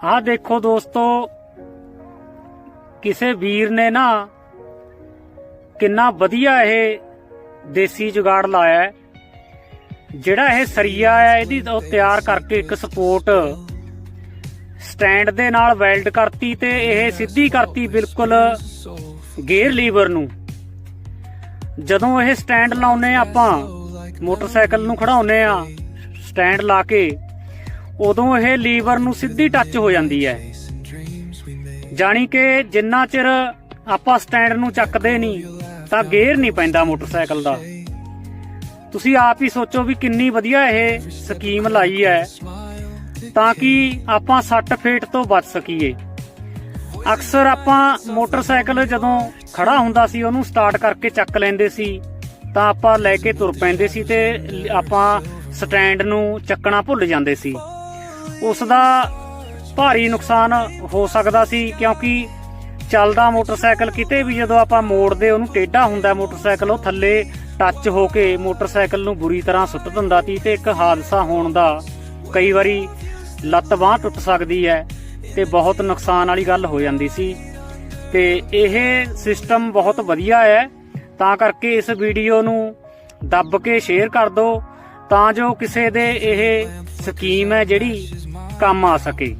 ਆਹ ਦੇਖੋ ਦੋਸਤੋ, ਕਿਸੇ ਵੀਰ ਨੇ ਨਾ ਕਿੰਨਾ ਵਧੀਆ ਇਹ ਦੇਸੀ ਜੁਗਾੜ ਲਾਇਆ ਹੈ। ਜਿਹੜਾ ਇਹ ਸਰੀਆ ਹੈ, ਇਹਦੀ ਉਹ ਤਿਆਰ ਕਰਕੇ ਇੱਕ ਸਪੋਰਟ ਸਟੈਂਡ ਦੇ ਨਾਲ ਵੈਲਡ ਕਰਤੀ ਤੇ ਇਹ ਸਿੱਧੀ ਕਰਤੀ ਬਿਲਕੁਲ ਗੇਅਰ ਲੀਵਰ ਨੂੰ। ਜਦੋਂ ਇਹ ਸਟੈਂਡ ਲਾਉਨੇ ਆਪਾਂ, ਮੋਟਰਸਾਈਕਲ ਨੂੰ ਖੜਾਉਨੇ ਆ ਸਟੈਂਡ ਲਾ ਕੇ ਉਦੋਂ ਇਹ ਲੀਵਰ ਨੂੰ ਸਿੱਧੀ ਟੱਚ ਹੋ ਜਾਂਦੀ ਹੈ। ਜਾਣੀ ਕਿ ਜਿੰਨਾ ਚਿਰ ਆਪਾਂ ਸਟੈਂਡ ਨੂੰ ਚੱਕਦੇ ਨਹੀਂ, ਤਾਂ ਗੇਅਰ ਨਹੀਂ ਪੈਂਦਾ ਮੋਟਰਸਾਈਕਲ ਦਾ। ਤੁਸੀਂ ਆਪ ਹੀ ਸੋਚੋ ਵੀ ਕਿੰਨੀ ਵਧੀਆ ਇਹ ਸਕੀਮ ਲਾਈ ਹੈ, ਤਾਂ ਕਿ ਆਪਾਂ ਸੱਟ ਫੇਟ ਤੋਂ ਬਚ ਸਕੀਏ। ਅਕਸਰ ਆਪਾਂ ਮੋਟਰਸਾਈਕਲ ਜਦੋਂ ਖੜਾ ਹੁੰਦਾ ਸੀ, ਉਹਨੂੰ ਸਟਾਰਟ ਕਰਕੇ ਚੱਕ ਲੈਂਦੇ ਸੀ, ਤਾਂ ਆਪਾਂ ਲੈ ਕੇ ਤੁਰ ਪੈਂਦੇ ਸੀ ਤੇ ਆਪਾਂ ਸਟੈਂਡ ਨੂੰ ਚੱਕਣਾ ਭੁੱਲ ਜਾਂਦੇ ਸੀ। ਉਸ ਦਾ ਭਾਰੀ ਨੁਕਸਾਨ ਹੋ ਸਕਦਾ ਸੀ ਕਿਉਂਕਿ ਚੱਲਦਾ ਮੋਟਰਸਾਈਕਲ ਕਿਤੇ ਵੀ ਜਦੋਂ ਆਪਾਂ ਮੋੜਦੇ ਉਹਨੂੰ ਟੇਢਾ ਹੁੰਦਾ ਮੋਟਰਸਾਈਕਲ, ਉਹ ਥੱਲੇ ਟੱਚ ਹੋ ਕੇ ਮੋਟਰਸਾਈਕਲ ਨੂੰ ਬੁਰੀ ਤਰ੍ਹਾਂ ਸੁੱਟ ਦਿੰਦਾ ਸੀ ਤੇ ਇੱਕ ਹਾਦਸਾ ਹੋਣ ਦਾ ਕਈ ਵਾਰੀ ਲੱਤ ਬਾਹ ਟੁੱਟ ਸਕਦੀ ਹੈ ਤੇ ਬਹੁਤ ਨੁਕਸਾਨ ਵਾਲੀ ਗੱਲ ਹੋ ਜਾਂਦੀ ਸੀ। ਤੇ ਇਹ ਸਿਸਟਮ ਬਹੁਤ ਵਧੀਆ ਹੈ। ਤਾਂ ਕਰਕੇ ਇਸ ਵੀਡੀਓ ਨੂੰ ਦੱਬ ਕੇ ਸ਼ੇਅਰ ਕਰ ਦਿਓ। ਤਾਂ ਜੋ ਕਿਸੇ ਦੇ ਇਹ ਸਕੀਮ ਹੈ ਜਿਹੜੀ ਕੰਮ ਆ ਸਕੇ।